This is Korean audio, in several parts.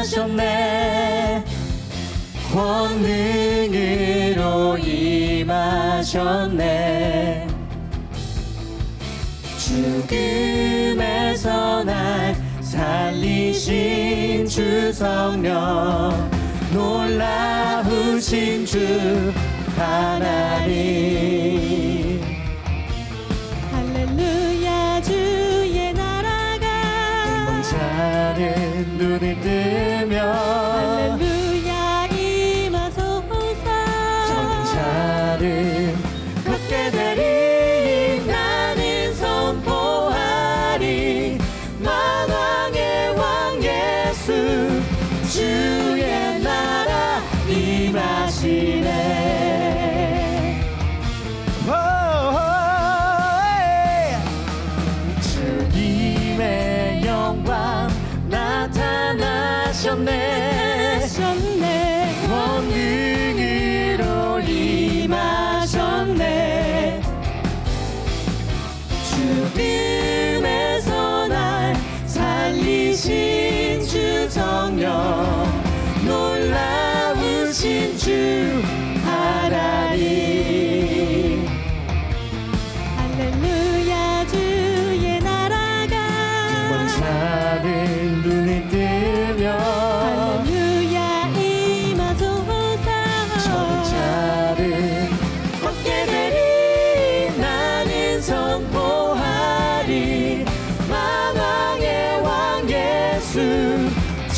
나타나셨네. 권능으로 임하셨네. 죽음에서 날 살리신 주 성령 놀라우신 주 하나님 뜨며 할렐루야 임하소서 정자를 걷게 되리 나는 선포하리. 만왕의 왕 예수 주의 나라 임하시네 나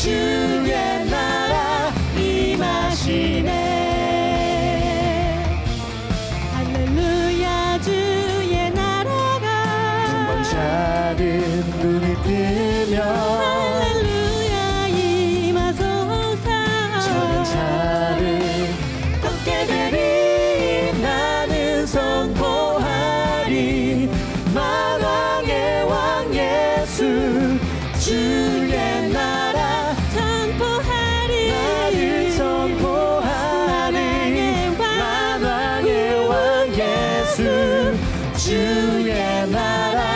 주의 나라 임하시네. 할렐루야 주의 나라가. 왕자는 눈을 뜨며 할렐루야 임하소서. 정자를 걷게 되리 나는 선포하리. 만왕의 왕 예수 주의 주의 나라.